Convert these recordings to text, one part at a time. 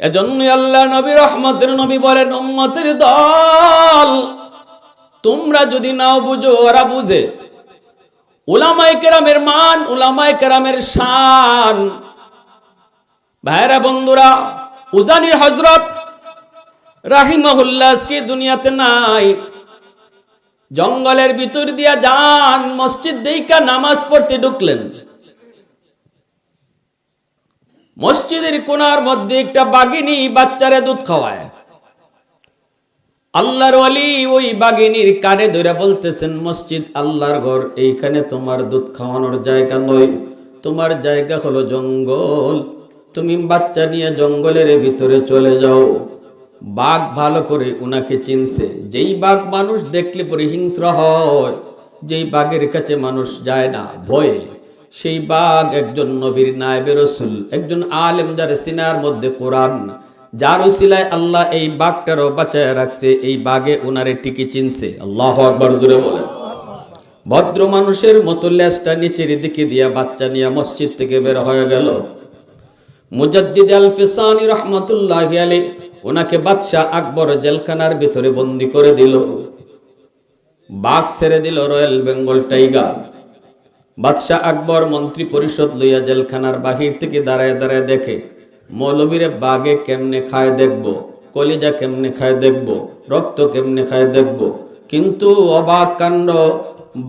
এজন্যই আল্লাহ নবী রহমতের নবী বলেন, উম্মতের দল, তোমরা যদি নাও বুঝো, ওরা বুঝে। উলামায়ে কেরামের মান, উলামায়ে কেরামের শান। ভাইরা বন্ধুরা, উজানির হজরত রাহিমাহুল্লাহ আজকে দুনিয়াতে নাই। জঙ্গলের ভিতর দিয়া যান, মসজিদ দেইকা নামাজ পড়তে ঢুকলেন। মসজিদের কোনার মধ্যে একটা বাগিনী বাচ্চারে দুধ খাওয়ায়। আল্লাহর ওয়ালি ওই বাগিনীর কানে ধরে বলতেছেন, মসজিদ আল্লাহর ঘর, এইখানে তোমার দুধ খাওয়ানোর জায়গা নয়। তোমার জায়গা হলো জঙ্গল। তুমি বাচ্চা নিয়ে জঙ্গলের ভিতরে চলে যাও। বাঘ ভালো করে উনাকে চিনছে। যেই বাঘ মানুষ দেখলে পরে হিংস্র হয়। যেই বাঘের কাছে মানুষ যায় না, ভয়ে। সেই বাঘ একজন নবীর নায়েবে রসুল, একজন আলেম যার সিনার মধ্যে কোরআন। যার উসিলায় আল্লাহ এই বাঘটারও বাঁচায় রাখছে, এই বাঘে ওনারে টিকে চিনছে। আল্লাহ আকবর জুড়ে বলেন। ভদ্র মানুষের মতো লেজটা নিচের দিকে দিয়া বাচ্চা নিয়ে মসজিদ থেকে বের হয়ে গেল। মুজাদ্দিদ আল ফিসানি রহমতুল্লাহ আলী ওনাকে বাদশাহ আকবর জেলখানার ভিতরে বন্দি করে দিল। বাঘ ছেড়ে দিল রয়্যাল বেঙ্গল টাইগার। বাদশাহ আকবর মন্ত্রী পরিষদ লইয়া জেলখানার বাহির থেকে দাঁড়ায় দাঁড়ায় দেখে, মৌলবীরে বাঘে কেমনে খায় দেখব, কলিজা কেমনে খায় দেখব, রক্ত কেমনে খায় দেখব? কিন্তু অবাক কাণ্ড,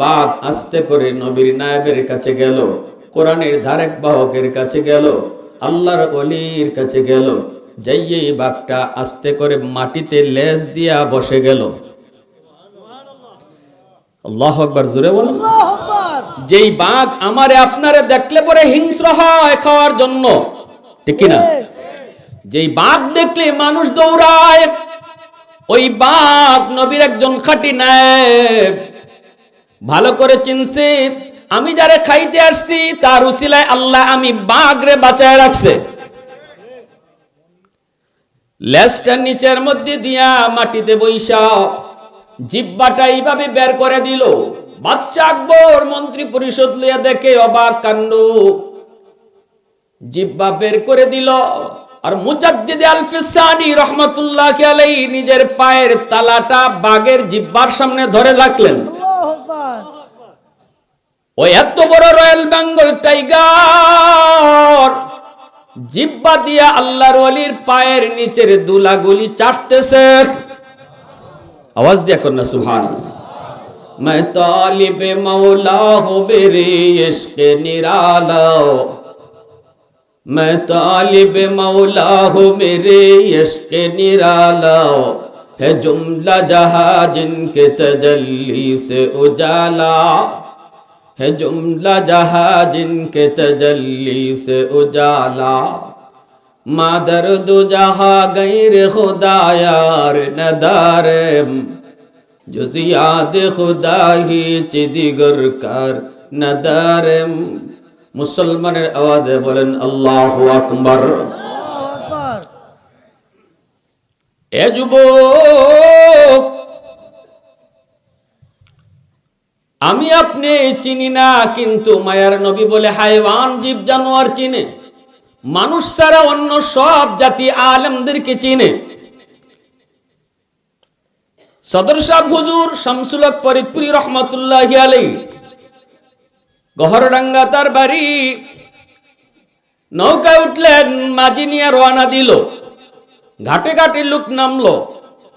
বাঘ আস্তে করে নবীর নায়েবের কাছে গেল, কোরআনের ধারেক বাহকের কাছে গেল, আল্লাহর অলির কাছে গেল যাইয়ে বাঘটা আস্তে করে মাটিতে লেজ দিয়া বসে গেল। আল্লাহ আকবার জুড়ে বলেন। যেই বাঘ আমারে আপনারে দেখলে পরে হিংস্র হয় খাওয়ার জন্য। ঠিক না যেই বাঘ দেখলে মানুষ দৌড়ায় ওই বাঘ নবীর একজন খাটি নায়েব। ভালো করে চিনছে আমি যারে খাইতে আসছি তার উসিলায় আল্লাহ আমি বাঘ রে বাঁচায় রাখছে। লেজটা নিচের মধ্যে দিয়া মাটিতে বৈশা জিব্বাটা এইভাবে বের করে দিল। বাচ্চা আকবর মন্ত্রী পরিষদ লইয়া দেখে অবাক কাণ্ড। জিব্বা বের করে দিল। আর মুজাদ্দিদ আল ফিসানি রহমাতুল্লাহ আলাই নিজের পায়ের তালাটা বাগের জিব্বার সামনে ধরে রাখলেন। ওই এত বড় রয়্যাল বেঙ্গল টাইগার! জিব্বা দিয়া আল্লাহর ওয়ালির পায়ের নিচের দুলাগুলি চাটতেছে। আওয়াজ দিয়া কর না সুবহান मैं तालिब मौला हूँ मेरे इश्क निराला मैं तालिब मौला हूँ मेरे इश्क निराला है जुमला जहाँ जिनके तजल्ली से उजाला है जुमला जहाँ जिनके तजल्ली से उजाला মাদার দুজাহা গৈর খুদায়ার নদারে জুজিয়াদ খুদাহি চিদিগর কার নদারে। মুসলমানের আওয়াজে বলেন, আল্লাহ আকবর। এ যুবক, আমি আপনি চিনি না, কিন্তু মায়ার নবী বলে, হাইওয়ান জীব জানোয়ার চিনে। মানুষ ছাড়া অন্য সব জাতি আলমদেরকে চিনে। সদর সাহ হুজুর শামসুলক ফরিদপুরি রহমতুল্লাহ আলাই গহরডাঙ্গা তার বাড়ি। নৌকায় উঠলেন মাঝি নিয়ে রওনা দিল। ঘাটে ঘাটে লোক নামলো।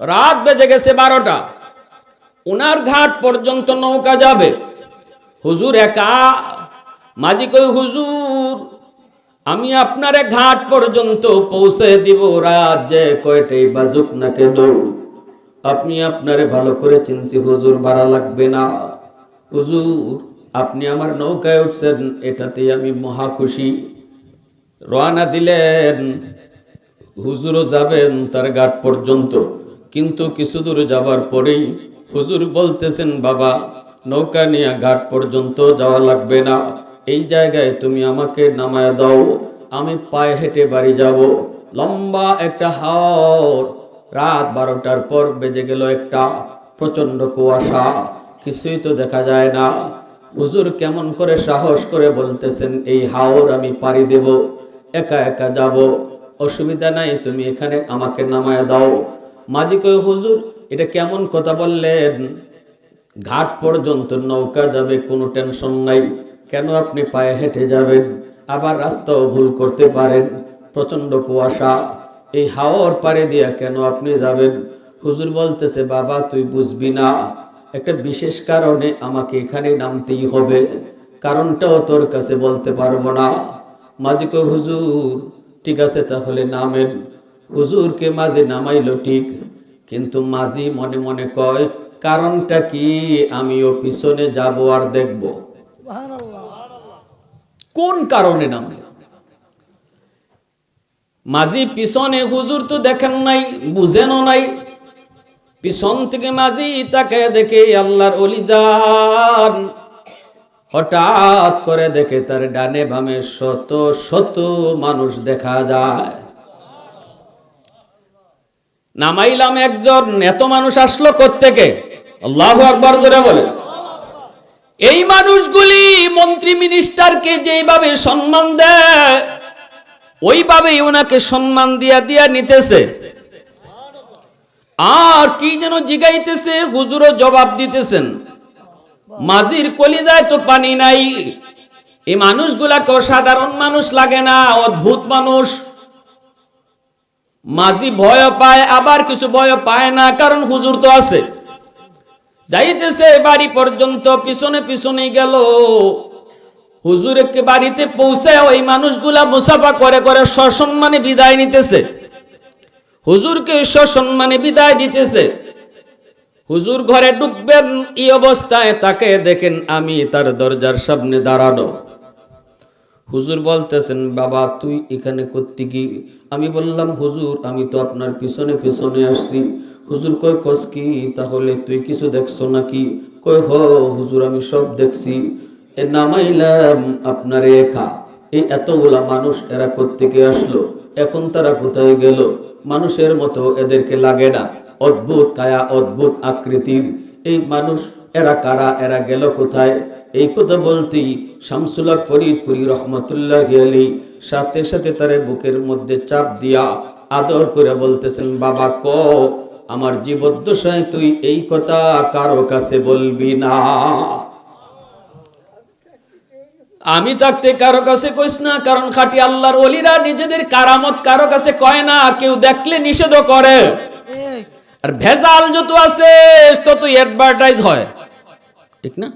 রাত বেজে গেছে বারোটা। উনার ঘাট পর্যন্ত নৌকা যাবে। হুজুর একা? মাঝি কই, হুজুর আমি আপনারে ঘাট পর্যন্ত পৌঁছে দিব, রাত যে কয়টাই বাজুক না কেন। আপনি আপনারে ভালো করে চিনছি, হুজুর ভাড়া লাগবে না। হুজুর, আপনি আমার নৌকায় উঠছেন এটাতে আমি মহা খুশি। রওনা দিলেন, হুজুরও যাবেন তার ঘাট পর্যন্ত। কিন্তু কিছু দূর যাবার পরেই হুজুর বলতেছেন, বাবা, নৌকা নিয়ে ঘাট পর্যন্ত যাওয়া লাগবে না। এই জায়গায় তুমি আমাকে নামায় দাও, আমি পায়ে হেঁটে বাড়ি যাব। লম্বা একটা হাওর। রাত বারোটার পর বেজে গেল একটা প্রচণ্ড কুয়াশা। কিছুই তো দেখা যায় না। হুজুর কেমন করে সাহস করে বলতেছেন, এই হাওর আমি পাড়ি দেব, একা একা যাব। অসুবিধা নাই, তুমি এখানে আমাকে নামায় দাও। মাঝি কই হুজুর, এটা কেমন কথা বললেন? ঘাট পর্যন্ত নৌকা যাবে, কোনো টেনশন নাই। কেন আপনি পায়ে হেঁটে যাবেন? আবার রাস্তাও ভুল করতে পারেন। প্রচণ্ড কুয়াশা। এই হাওয়ার পারে দিয়া কেন আপনি যাবেন? হুজুর বলতেছে, বাবা, তুই বুঝবি না। একটা বিশেষ কারণে আমাকে এখানে নামতেই হবে। কারণটাও তোর কাছে বলতে পারব না। মাঝিকে হুজুর, ঠিক আছে, তাহলে নামেন। হুজুরকে মাঝে নামাইলো ঠিক। কিন্তু মাঝি মনে মনে কয়, কারণটা কি? আমিও পিছনে যাব আর দেখব। কোন কারণে নামলে মাঝি পিছনে হুজুর তো দেখেন নাই, বুঝেনও নাই। পিছন থেকে মাঝি তাকে দেখে আল্লাহর অলিজান হঠাৎ করে দেখে তার ডানে বামে শত শত মানুষ দেখা যায়। নামাইলাম একজন, এত মানুষ আসলো কোত্থেকে? আল্লাহ আকবর ধরে বলে। এই মানুষগুলি মন্ত্রী মিনিস্টারকে যেভাবে সম্মান দেয়, ওইভাবেই ওনাকে সম্মান দিয়া দিয়া নিতেছে। আর কি যেন জিগাইতেছে, হুজুরও জবাব দিতেছেন। মাঝির কলিজায় তো পানি নাই। এই মানুষগুলাকে সাধারণ মানুষ লাগে না, অদ্ভুত মানুষ। মাঝি ভয় পায়, আবার কিছু ভয় পায় না, কারণ হুজুর তো আছে। যাইতেছে বাড়ি পর্যন্ত, পিছনে পিছনে গেল। হুজুরকে বাড়িতে পৌঁছে ওই মানুষগুলা মুসাফা করে করে সসম্মানে বিদায় নিতেছে। হুজুরকে সসম্মানে বিদায় দিতেছে। হুজুর ঘরে ঢুকবেন, এই অবস্থায় তাকে দেখেন আমি তার দরজার সামনে দাঁড়ানো। হুজুর বলতেছেন, বাবা, তুই এখানে করতে কি আমি বললাম, হুজুর, আমি তো আপনার পিছনে পিছনে আসছি। হুজুর কই কস কি? তাহলে তুই কিছু দেখছ নাকি? কই হ, হুজুর, আমি সব দেখছি। এ নামাইলাম আপনার একা। এই এতগুলা মানুষ এরা কোত্থেকে আসলো? এখন তারা কোথায় গেল? মানুষের মতো এদেরকে লাগে না। অদ্ভুত কায়া, অদ্ভুত আকৃতির। এই মানুষ, এরা কারা, এরা গেল কোথায়? এই কথা বলতেই শামসুল্লাহ ফরিদপুরি রহমতুল্লাহ আলী সাথে সাথে তার বুকের মধ্যে চাপ দিয়া আদর করে বলতেছেন, বাবা, ক? আমার জীবদ্দশায় তুই এই কথা কারও কাছে বলবি না। আমি থাকতে কারও কাছে কইস না, কারণ খাটি আল্লাহর ওলিরা নিজেদের কারামত কারও কাছে কয় না, কেউ দেখলে নিষেধ করে। আর ভেজাল যত আছে তত অ্যাডভার্টাইজ হয়। ঠিক না?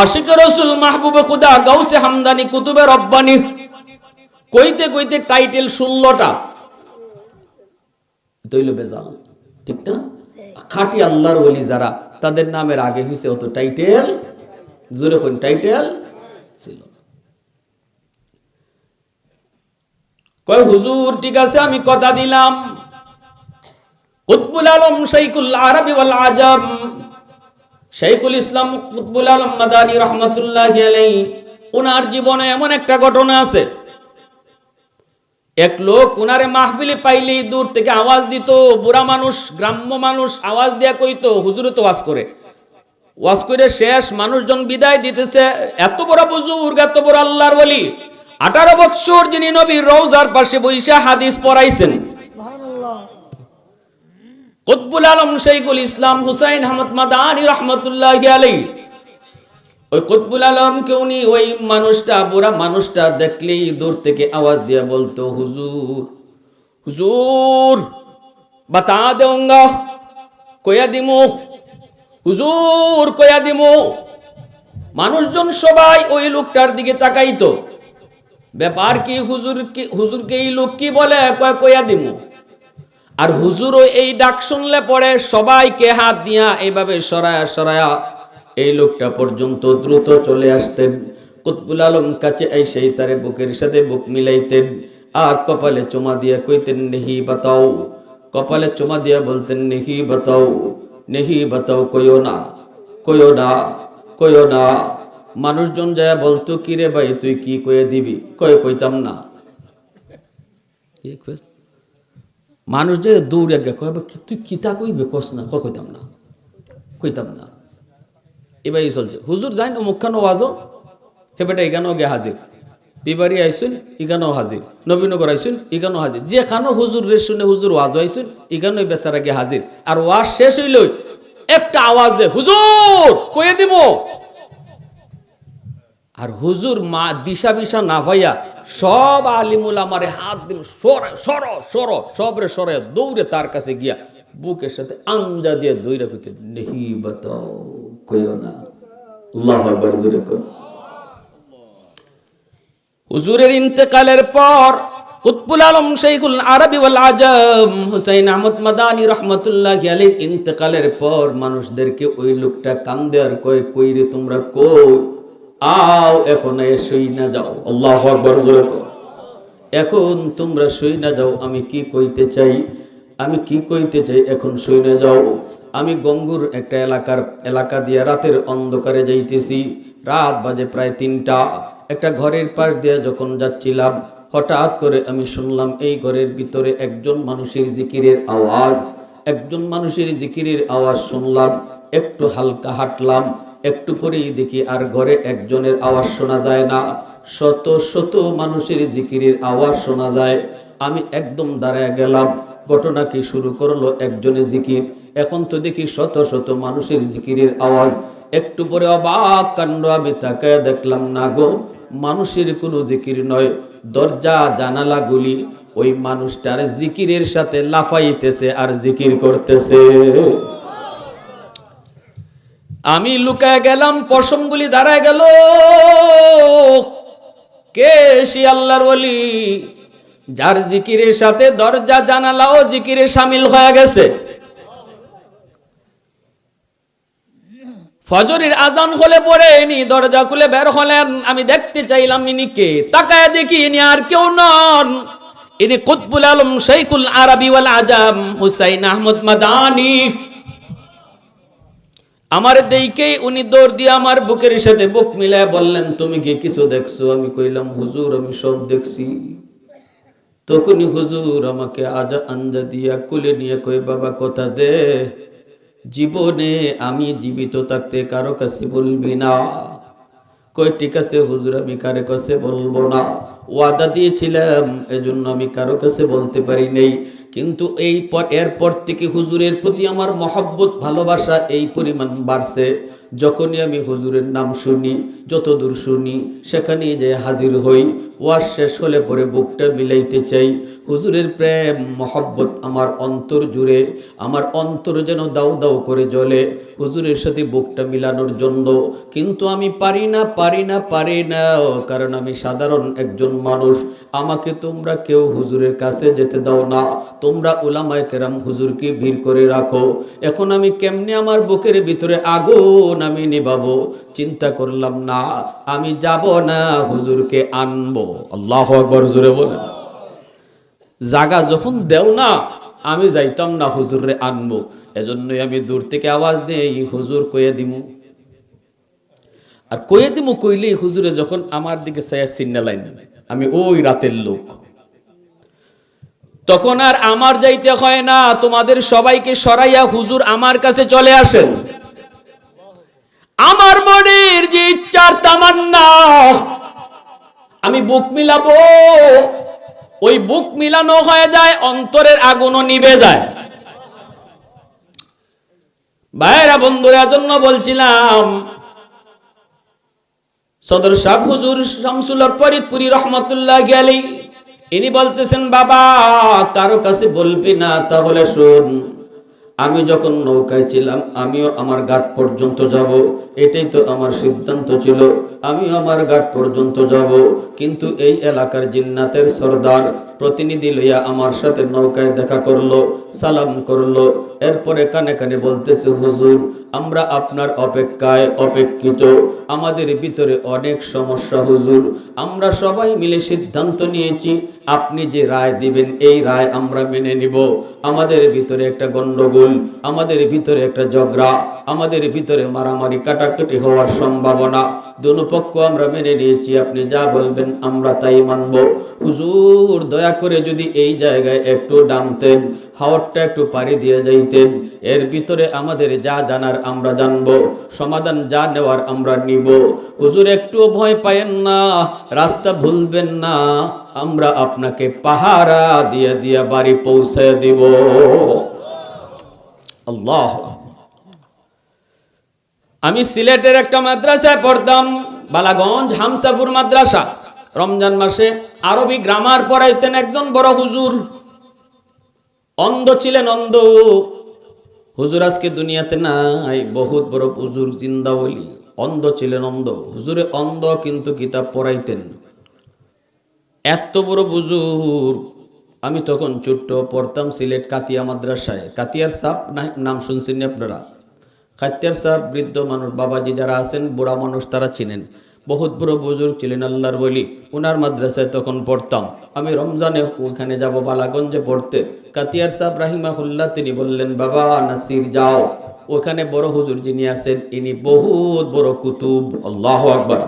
আশিক রসুল মাহবুব খুদা গাউসে হামদানি কুতুবে রব্বানি কইতে কইতে টাইটেল ষোলোটা। তৈল বেজাল ঠিক না খাটি আল্লাহর ওলি যারা, তাদের নামের আগে হয়েছে অত টাইটেল, জোরে কোন টাইটেল? ছিল। কয়, হুজুর, ঠিক আছে, আমি কথা দিলাম। কুতবুল আলম শাইকুল আরবি ওয়াল আজম। শাইখুল ইসলাম কুতবুল আলম মাদানী রহমতুল্লাহ আলাই ওনার জীবনে এমন একটা ঘটনা আছে। এক লোক উনারে মাহফিলে পাইলেই দূর থেকে আওয়াজ দিত বুড়া মানুষ গ্রাম্য মানুষ আওয়াজ দিয়া কইতো হুজুরে তো ওয়াজ করে। ওয়াজ করে শেষ মানুষজন বিদায় দিতেছে এত বড় বুজুর্গ এত বড় আল্লাহর বলি আঠারো বৎসর যিনি নবীর রওজার পাশে বৈশা হাদিস পড়াইছেন। কুতবুল আলম শৈখুল ইসলাম হুসাইন আহমদ মাদানী রহমতুল্লাহ আলাই ওই কুতবুল আলমকে উনি ওই মানুষটা, বুড়া মানুষটা দেখলেই দূর থেকে আওয়াজ দিয়ে বলতো, হুজুর হুজুর, বাতা দেউঙ্গা কয়া দিমু, হুজুর কয়া দিমু। মানুষজন সবাই ওই লোকটার দিকে তাকাইতো। ব্যাপার কি, হুজুর কি, হুজুরকে এই লোক কি বলে? কয় কয়া দিমু। আর হুজুরও এই ডাক শুনলে পরে সবাইকে হাত দিয়া এইভাবে সরায়া সরায়া এই লোকটা পর্যন্ত দ্রুত চলে আসতেন। কুতবুল আলম কাছে এসেই তারে বুকের সাথে বুক মিলাইতেন আর কপালে চুমা দিয়া কইতেন, নেহি বাতাও। কপালে চুমা দিয়া বলতেন, নেহি বাতাও নেহি বাতাও, কইও না কইও না কইও না। মানুষজন যায় বলতো, কি রে ভাই, তুই কি কয়ে দিবি? কয়ে, কইতাম না। মানুষ যে দৌড়ে গে কয় "বা কি- তুই কিতা কইবে? কস না কইতাম না কইতাম না। এবারই চলছে। হুজুর যাই না মুখখানো ওয়াজও হে বেটা এখানেও গে হাজির। বিবাড়ি আইসুন ইগানো হাজির। নবীনগর আইসুন ইগানো হাজির। যেখানো হুজুর রে শুনে হুজুর ওয়াজ আইসুন ইগানো বেচারা গিয়ে হাজির। আর ওয়াজ শেষ হইল একটা আওয়াজ দে, হুজুর কয়ে দিব আর হুজুর মা দিশা বিশা না হইয়া সব আলিমুল আমারে হাত দিল, সর সর সর, সবরে সরে দৌড়ে তার কাছে গিয়া বুকের সাথে আঞ্জা দিয়ে দৌড়ে কইতে, নেহি বাতাও। কইও না। কর। হুজুরের ইন্তেকালের পর কুতবুল আলম শেখুল আরবি ওয়াল আজম হুসাইন আহমদ রহমতুল্লাহ ইন্তেকালের পর মানুষদেরকে ওই লোকটা কান্দে আর কয়, কই রে তোমরা কই? আও, এখন শুই না যাও। আল্লাহ এখন তোমরা শুই না যাও, আমি কি কইতে চাই? আমি কি কইতে চাই, এখন শুই না যাও। আমি গঙ্গুর একটা এলাকার এলাকা দিয়ে রাতের অন্ধকারে যাইতেছি। রাত বাজে প্রায় তিনটা। একটা ঘরের পাশ দিয়ে যখন যাচ্ছিলাম, হঠাৎ করে আমি শুনলাম এই ঘরের ভিতরে একজন মানুষের জিকিরের আওয়াজ। একজন মানুষের জিকিরের আওয়াজ শুনলাম, একটু হালকা হাঁটলাম, একটু পরেই দেখি আর ঘরে একজনের আওয়াজ শোনা যায় না। শত শত মানুষের জিকিরের আওয়াজ শোনা যায়। আমি একদম দাঁড়ায় গেলাম। ঘটনা কি শুরু করল একজনের জিকির। এখন তো দেখি শত শত মানুষের জিকিরের আওয়াজ। একটু পরে অবাক কাণ্ড আমি তাকায় দেখলাম না গো। মানুষের কোনো জিকির নয়। দরজা, জানালাগুলি, ওই মানুষটার জিকিরের সাথে লাফাইতেছে আর জিকির করতেছে। আমি লুকায় গেলাম, পশমগুলি দাঁড়ায় গেল। কে সে আল্লাহর ওলি? যার জিকিরের সাথে দরজা, জানালাও জিকিরে সামিল হয়ে গেছে। ফজরের আজান হলে পরে ইনি দরজা খুলে বের হলেন। আমি দেখতে চাইলাম ইনি কে? তাকায় দেখি ইনি আর কেউ নন। ইনি কুতবুল আলম শেখুল আরবি ওয়াল আজম, হুসাইন আহমদ মাদানী। আমার দেইকে উনি দৌড় দিয়ে আমার বুকের সাথে বুক মিলায় বললেন, তুমি কি কিছু দেখছ? আমি কইলাম, হুজুর, আমি সব দেখছি। তখনই হুজুর আমাকে আজা আঞ্জা দিয়া কুলে নিয়ে কই বাবা, কথা দে। জীবনে আমি জীবিত থাকতে কারও কাছে বলবি না। কই ঠিক আছে, হুজুর, আমি কারে কাছে বলব না। ওয়াদা দিয়েছিলাম, এজন্য আমি কারও কাছে বলতে পারি নেই। কিন্তু এই পর, এরপর থেকে হুজুরের প্রতি আমার মহব্বত, ভালোবাসা এই পরিমাণ বাড়ছে। যখনই আমি হুজুরের নাম শুনি যত দূর শুনি, সেখানেই যে হাজির হই। ওয়াজ শেষ হলে পরে বুকটা মিলাইতে চাই। হুজুরের প্রেম, মহব্বত আমার অন্তর জুড়ে, আমার অন্তর যেন দাউ দাউ করে জ্বলে হুজুরের সাথে বুকটা মিলানোর জন্য। কিন্তু আমি পারি না পারি না পারি না, কারণ আমি সাধারণ একজন মানুষ আমাকে তোমরা কেউ হুজুরের কাছে যেতে দাও না। তোমরা উলামায় কেরাম হুজুরকে ভিড় করে রাখো। এখন আমি কেমনে আমার বুকের ভিতরে আগুন আমি নিবাবো চিন্তা করলাম, না, আমি যাব না হুজুরকে আনব। আল্লাহ আকবর জুড়ে বলে জাগা যখন দেও না, আমি যাইতাম না হুজুরে আনব। এজন্যই আমি দূর থেকে আওয়াজ দেই, হুজুর কয়ে দিমু। আর কয়ে দিমু কইলেই হুজুরে যখন আমার দিকে সায়া সিন্না লাইন আমি ওই রাতের লোক। তখন আর আমার যাইতে হয় না, তোমাদের সবাইকে সরাইয়া হুজুর আমার কাছে চলে আসেন আমার মনের যে ইচ্ছার তামান্না, আমি বুক মিলাবো। ওই বুক মিলানো হয়ে যায়, অন্তরের আগুনও নিবে যায়। ভাইরা বন্ধুরা জন্য বলছিলাম সদর সাহ হুজুর শামসুল ফরিদপুরি রহমতুল্লাহ গেলি ইনি বলতেছেন, বাবা, কারও কাছে বলবি না, তাহলে শোন, আমি যখন নৌকায় ছিলাম, আমিও আমার ঘাট পর্যন্ত যাব। এটাই তো আমার সিদ্ধান্ত ছিল, আমিও আমার ঘাট পর্যন্ত যাব। কিন্তু এই এলাকার জিন্নাতের সর্দার প্রতিনিধি লইয়া আমার সাথে নৌকায় দেখা করল, সালাম করল। এরপরে কানে কানে বলতেছে, হুজুর, আমরা আপনার অপেক্ষায় অপেক্ষিত। আমাদের ভিতরে অনেক সমস্যা, হুজুর। আমরা সবাই মিলে সিদ্ধান্ত নিয়েছি, আপনি যে রায় দিবেন, এই রায় আমরা মেনে নিব। আমাদের ভিতরে একটা গণ্ডগোল আমাদের ভিতরে একটা ঝগড়া, আমাদের ভিতরে মারামারি কাটাকাটি হওয়ার সম্ভাবনা। দুনো পক্ষ আমরা মেনে নিয়েছি, আপনি যা বলবেন আমরা তাই মানব। হুজুর, দয়া ইচ্ছা করে যদি এই জায়গায় একটু ডামতেন হাওয়ারটা একটু পাড়ি দিয়ে যাইতেন, এর ভিতরে আমাদের যা জানার আমরা জানব, সমাধান যা নেওয়ার আমরা নিব। হুজুর, একটু ভয় পায়েন না, রাস্তা ভুলবেন না, আমরা আপনাকে পাহারা দিয়ে দিয়ে বাড়ি পৌঁছে দিব। আল্লাহ। আমি সিলেটের একটা মাদ্রাসায় পড়তাম, বালাগঞ্জ হামসাপুর মাদ্রাসা। রমজান মাসে আরবি গ্রামার পড়াইতেন একজন বড় হুজুর। অন্ধ ছিলেন অন্ধ। হুজুর আজকে দুনিয়াতে নাই, বহুত বড় হুজুর জিন্দা বলি। অন্ধ ছিলেন অন্ধ। হুজুরে অন্ধ কিন্তু কিতাব পড়াইতেন। এত বড় বুজুর আমি তখন ছোট্ট পড়তাম সিলেট কাতিয়া মাদ্রাসায়। কাতিয়ার সাপ নাম শুনছেন আপনারা? কাতিয়ার সাপ বৃদ্ধ মানুষ, বাবাজি যারা আছেন, বুড়া মানুষ তারা চিনেন। বহুত বড় বুজুর্গ ছিলেন আল্লাহর বলি ওনার মাদ্রাসায় তখন পড়তাম। আমি রমজানে ওখানে যাব বালাগঞ্জে পড়তে। কাতিয়ার সাহেব রাহিমাহুল্লাহ তিনি বললেন, বাবা, নাসির যাও। ওখানে বড় হুজুর যিনি আছেন, ইনি বহুত বড় কুতুব। আল্লাহ আকবার।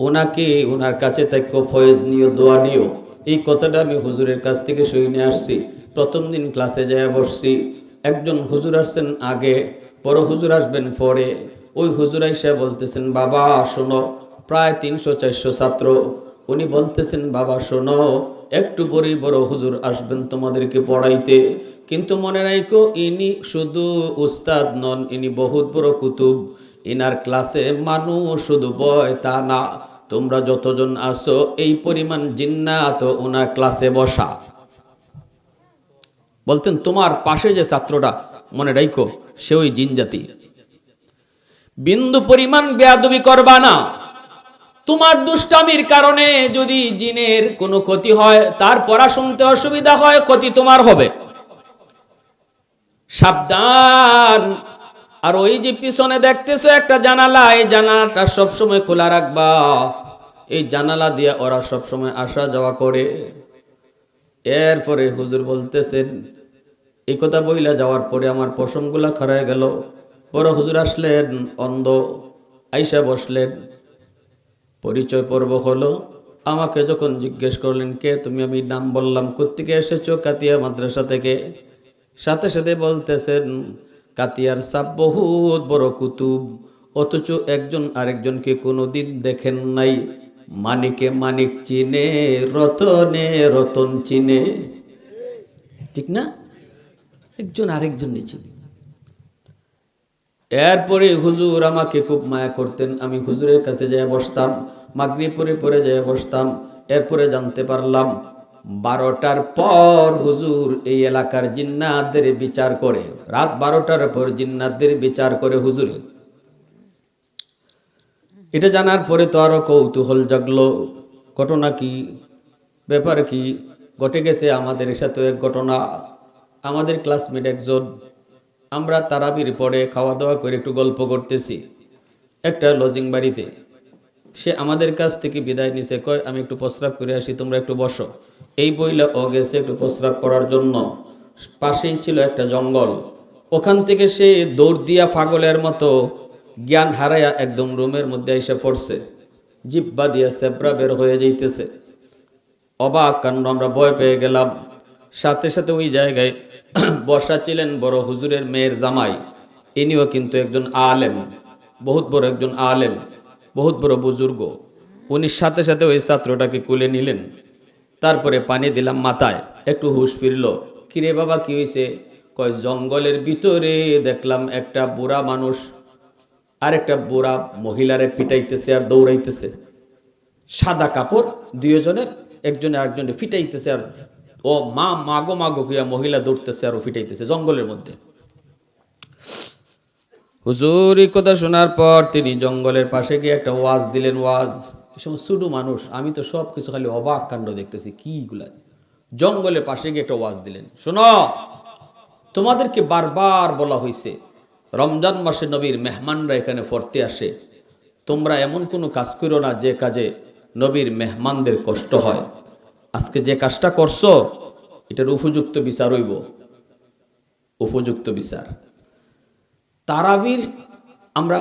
ওনাকে ওনার কাছে থেকে, ফয়েজ নিও, দোয়া নিও। এই কথাটা আমি হুজুরের কাছ থেকে শুনে আসছি। প্রথম দিন ক্লাসে যায় বসছি। একজন হুজুর আসছেন আগে, বড় হুজুর আসবেন পরে। ওই হুজুর আইসা বলতেছেন, বাবা, শোনো। প্রায় তিনশো, চারশো ছাত্র। উনি বলতেছেন, বাবা, শোনো, একটু পরেই বড় হুজুর আসবেন তোমাদেরকে পড়াইতে। কিন্তু মনে রাখো ইনি শুধু উস্তাদ নন, ইনি বহুত বড় কুতুব। ইনার ক্লাসে মানুষ শুধু বয়, তা না। তোমরা যতজন আসো এই পরিমাণ জিন্নাত ওনার ক্লাসে বসা। বলতেন, তোমার পাশে যে ছাত্রটা, মনে রাখো সে ওই জিন জাতি। বিন্দু পরিমাণ বেয়াদবি করবা না। তোমার দুষ্টামির কারণে যদি জিনের কোনো ক্ষতি হয়, তার পড়া শুনতে অসুবিধা হয়, ক্ষতি তোমার হবে। সাবধান। আর ওই যে পিছনে দেখতেছো একটা জানালা, এই জানালাটা সবসময় খোলা রাখবা। এই জানালা দিয়ে ওরা সবসময় আসা যাওয়া করে। এরপরে হুজুর বলতেছেন, এই কথা বইলা যাওয়ার পরে আমার পশমগুলা খরায় গেল। বড় হুজুর আসলেন, অন্ধ, আইসা বসলেন। পরিচয় পর্ব হলো, আমাকে যখন জিজ্ঞেস করলেন, কে তুমি? আমি নাম বললাম, কোত্থেকে এসেছ? কাতিয়া মাদ্রাসা থেকে? সাথে সাথে বলতেছেন, কাতিয়ার সাপ বহুত বড় কুতুব, অথচ একজন আরেকজনকে কোনোদিন দেখেন নাই। মানিকে মানিক চিনে, রতনে রতন চিনে। ঠিক না? একজন আরেকজন চিনে। এরপরে হুজুর আমাকে খুব মায়া করতেন। আমি হুজুরের কাছে যেয়ে বসতাম মাগরি পরে পরে যেয়ে বসতাম, এরপরে জানতে পারলাম, বারোটার পর হুজুর এই এলাকার জিন্নাতদের বিচার করে। রাত বারোটার পর জিন্নাতদের বিচার করে হুজুরে। এটা জানার পরে তো আরও কৌতূহল জাগলো। ঘটনা কি? ব্যাপার কি? ঘটে গেছে আমাদের সাথে এক ঘটনা। আমাদের ক্লাসমেট একজন আমরা তারাবির পরে খাওয়া দাওয়া করে একটু গল্প করতেছি। একটা লজিং বাড়িতে। সে আমাদের কাছ থেকে বিদায় নিছে, কয়, আমি একটু প্রস্রাব করে আসি, তোমরা একটু বসো। এই বইলে ও গেছে একটু প্রস্রাব করার জন্য। পাশেই ছিল একটা জঙ্গল। ওখান থেকে সে দৌড় দিয়া ফাগলের মতো জ্ঞান হারাইয়া একদম রুমের মধ্যে এসে পড়ছে। জিব্বা দিয়া সেবরা বের হয়ে যাইতেছে। অবাক কাণ্ড, আমরা ভয় পেয়ে গেলাম। সাথে সাথে ওই জায়গায় বসা ছিলেন বড় হুজুরের মেয়ের জামাই। ইনিও কিন্তু একজন আলেম, বহুত বড় একজন আলেম, বহুত বড় বুজুর্গ। উনি সাথে সাথে ওই ছাত্রটাকে কুলে নিলেন। তারপরে পানি দিলাম মাথায়, একটু হুশ ফিরল। কিরে বাবা, কি হয়েছে কয়, জঙ্গলের ভিতরে দেখলাম একটা বুড়া মানুষ আর একটা বুড়া মহিলারে পিটাইতেছে আর দৌড়াইতেছে। সাদা কাপড়, দুইজনের, একজনে আরেকজনে ফিটাইতেছে আর ও মা, মাগো মাগো কিয়া মহিলা দৌড়তেছে আর ফিটাইতেছে জঙ্গলের মধ্যে। হুজুর কথা শোনার পর তিনি জঙ্গলের পাশে গিয়ে একটা ওয়াজ দিলেন, ওয়াজ সময় ছোটো মানুষ, আমি তো সব কিছু খালি অবাক কাণ্ড দেখতেছি, কি গুলা জঙ্গলের পাশে গিয়ে একটা ওয়াজ দিলেন, শোনো, তোমাদেরকে বারবার বলা হয়েছে রমজান মাসে নবীর মেহমানরা এখানে ফরতে আসে, তোমরা এমন কোনো কাজ করো না যে কাজে নবীর মেহমানদের কষ্ট হয়। আজকে যে কাজটা করছ, এটার উপযুক্ত বিচার হইব। উপযুক্ত বিচার। তারাবির, আমরা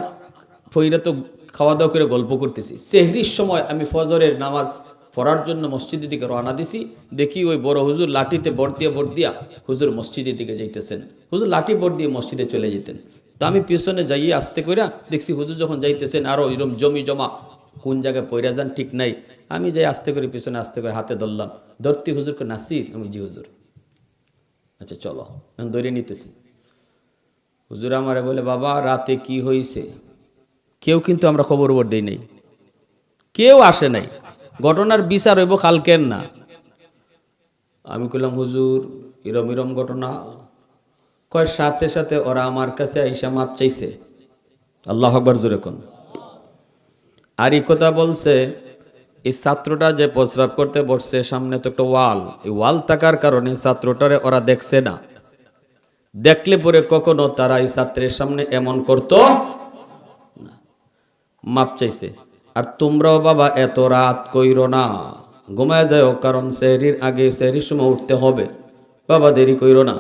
ফইরা তো খাওয়া দাওয়া করে গল্প করতেছি। সেহরির সময় আমি ফজরের নামাজ পড়ার জন্য মসজিদের দিকে রওনা দিছি। দেখি ওই বড় হুজুর লাঠিতে বর দিয়া বর দিয়া হুজুর মসজিদের দিকে যাইতেছেন। হুজুর লাঠি বর দিয়ে মসজিদে চলে যেতেন। তা আমি পিছনে যাইয়ে আসতে কইরা দেখছি হুজুর যখন যাইতেছেন আরও এরকম জমি জমা কোন জায়গায় পয়রা যান, ঠিক নাই। আমি যাই আস্তে করে পিছনে আস্তে করে হাতে ধরলাম। ধরতি হুজুরকে নাসির আমি জি, হুজুর। আচ্ছা চলো, আমি ধরে নিতেছি। হুজুর আমারে বলে, বাবা, রাতে কি হয়েছে কেউ কিন্তু আমরা খবর ওবর দেই নাই। কেউ আসে নাই। ঘটনার বিচার হইব কালকের না। আমি কইলাম, হুজুর ইরম ইরম ঘটনা। কয়, সাথে সাথে ওরা আমার কাছে আইসা মাপ চাইছে। আল্লাহ আকবর জোরে কোন। আর এই কথা বলছে, এই ছাত্রটা যে প্রস্রাব করতে বসছে, সামনে তো একটা ওয়াল। এই ওয়াল থাকার কারণে ছাত্রটারে ওরা দেখছে না। দেখলে পরে কখনো তারা এই ছাত্রের সামনে এমন করতো। মাপ চাইছে। আর তোমরাও বাবা এত রাত কইরো না। ঘুমায় যাও, কারণ সেহরির আগে, সেহরির সময় উঠতে হবে। বাবা দেরি কইরো না।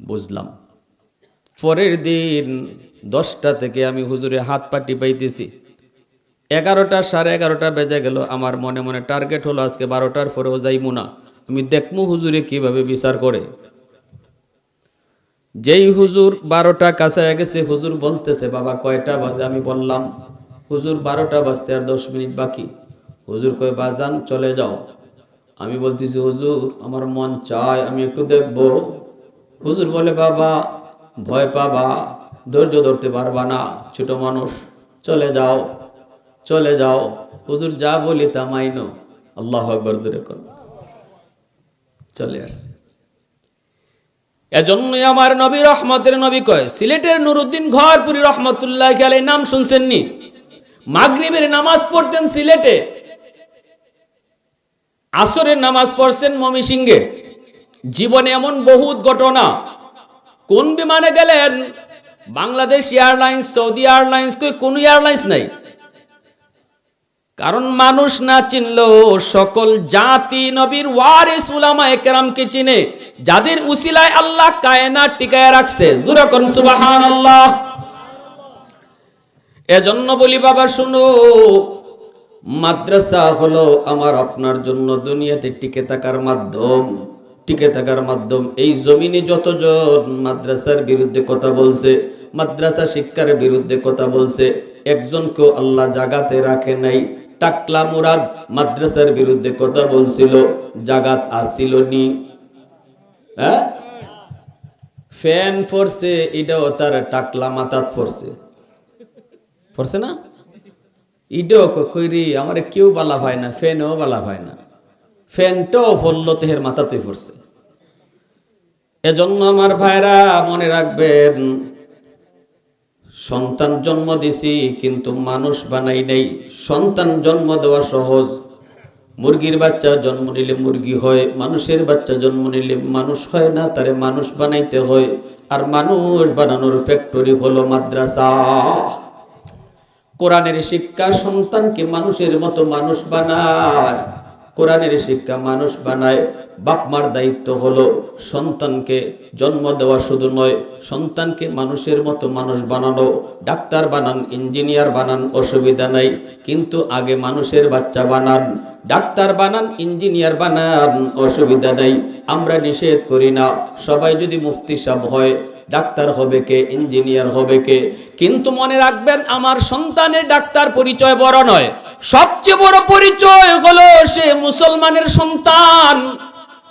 বুঝলাম। পরের দিন দশটা থেকে আমি হুজুরে হাত পাটি পাইতেছি। এগারোটা সাড়ে এগারোটা বেজে গেল। আমার মনে মনে টার্গেট হলো আজকে বারোটার পরেও যাইমু না। আমি দেখমু হুজুরে কীভাবে বিচার করে। যেই হুজুর বারোটা কাছে গেছে হুজুর বলতেছে, বাবা, কয়টা বাজে? আমি বললাম, হুজুর, বারোটা বাজতে আর দশ মিনিট বাকি। হুজুর কয়, বাজান, চলে যাও। আমি বলতেছি, হুজুর, আমার মন চায়, আমি একটু দেখব। হুজুর বলে, বাবা, ভয় পাবা, ধৈর্য ধরতে পারবা না, ছোট মানুষ, চলে যাও। চলে যাও। হুজুর যা বলি তা মাইনো আল্লাহ আকবর জোরে কর। চলে আসছে। এজন্যই আমার নবী রহমতের নবী কয়, সিলেটের নুরুদ্দিন ঘরপুরি রহমতুল্লাহ আলাই নাম শুনছেননি? মাগরিবের নামাজ পড়তেন সিলেটে। আসরের নামাজ পড়ছেন মমি সিংহে জীবনে এমন বহুত ঘটনা। কোন বিমানে গেলেন? বাংলাদেশ এয়ারলাইন্স, সৌদি এয়ারলাইন্স কোন এয়ারলাইন্স নাই? কারণ মানুষ না চিনলেও সকল জাতি নবীর ওয়ারিস উলামা একরামকে চিনে, যাদের উসিলায় আল্লাহ কায়নাত টিকায় রাখছে। এজন্য বলি, বাবা, শুনো, মাদ্রাসা হলো আমার আপনার জন্য দুনিয়াতে টিকে থাকার মাধ্যম। টিকে থাকার মাধ্যম, এই জমিনে যতজন মাদ্রাসার বিরুদ্ধে কথা বলছে, মাদ্রাসা শিক্ষার বিরুদ্ধে কথা বলছে, একজনকেও আল্লাহ জাগাতে রাখে নাই। টাকলা মুরাদ মাদ্রাসার বিরুদ্ধে কথা বলছিল, জাগাত আসিল নি হ্যাঁ? ফ্যান ফোরছে, এটাও তার টাকলা মাথাত ফোরছে। পড়ছে না? ইডো কইরি, আমার কেউ বালা পায় না, ফ্যানও বালা পায় না। ফ্যানটাও ফললো তেহের মাথাতে পড়ছে এজন্য আমার ভাইরা মনে রাখবেন সন্তান জন্ম দিছি, কিন্তু মানুষ বানাই নাই। সন্তান জন্ম দেওয়া সহজ। মুরগির বাচ্চা জন্ম নিলে মুরগি হয়, মানুষের বাচ্চা জন্ম নিলে মানুষ হয় না, তারে মানুষ বানাইতে হয়। আর মানুষ বানানোর ফ্যাক্টরি হলো মাদ্রাসা। কোরআনের শিক্ষা সন্তানকে মানুষের মতো মানুষ বানায়। কোরআনের শিক্ষা মানুষ বানায়, বাপ মার দায়িত্ব হলো সন্তানকে জন্ম দেওয়া শুধু নয়, সন্তানকে মানুষের মতো মানুষ বানানো, ডাক্তার বানান, ইঞ্জিনিয়ার বানান, অসুবিধা নাই, কিন্তু আগে মানুষের বাচ্চা বানান, ডাক্তার বানান, ইঞ্জিনিয়ার বানান, অসুবিধা নাই, আমরা নিষেধ করি না, সবাই যদি মুফতি সাহেব হয়, ডাক্তার হবে কে, ইঞ্জিনিয়ার হবে কে, কিন্তু মনে রাখবেন আমার সন্তানের ডাক্তার পরিচয় বড় নয়। সবচেয়ে বড় পরিচয় হলো সে মুসলমানের সন্তান।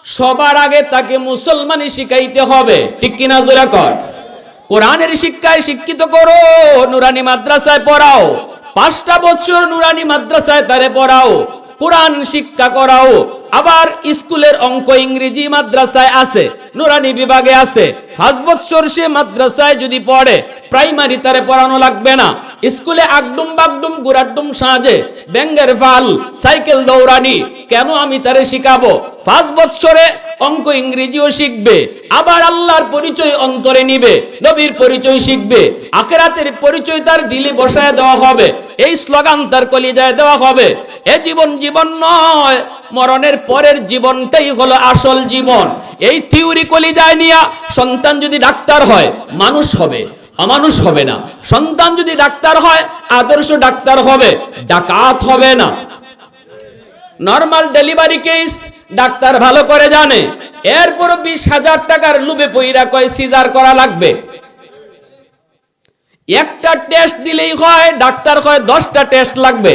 সবার আগে তাকে মুসলমানই শিখাইতে হবে। ঠিক কিনা জোরা কর? কোরআনের শিক্ষায় শিক্ষিত করো, নুরানি মাদ্রাসায় পড়াও। পাঁচটা বছর নুরানি মাদ্রাসায় তারে পড়াও। কোরআন শিক্ষা করাও। আবার স্কুলের অঙ্ক ইংরেজি মাদ্রাসায় আছে, নুরানি বিভাগে আছে। পাঁচ বৎসর সে মাদ্রাসায় যদি পড়ে, প্রাইমারি তারে পড়ানো লাগবে না। স্কুলে আগডুম বাগডুম গুরাডুম সাজে, ব্যাঙ্গের ফাল, সাইকেল দৌড়ানি, কেন আমি তারে শিখাবো? পাঁচ বছরে অঙ্ক ইংরেজিও শিখবে, আবার আল্লাহর পরিচয় অন্তরে নিবে, নবীর পরিচয় শিখবে, আখেরাতের পরিচয় তার দিলে বসায় দেওয়া হবে, এই স্লোগান তার কলিজায় দেওয়া হবে। এ জীবন জীবন নয়, মরণের পরের জীবনটাই হলো আসল জীবন। এই থিওরি কলিজায় নিয়া সন্তান যদি ডাক্তার হয়, মানুষ হবে, অমানুষ হবে না। সন্তান যদি ডাক্তার হয়, আদর্শ ডাক্তার হবে, ডাকাত হবে না। নর্মাল ডেলিভারি কেস ডাক্তার ভালো করে জানে। এরপর বিশ হাজার টাকার লুবে পইরা কয়, সিজার করা লাগবে? একটা টেস্ট দিলেই হয়, ডাক্তার কয়, দশটা টেস্ট লাগবে।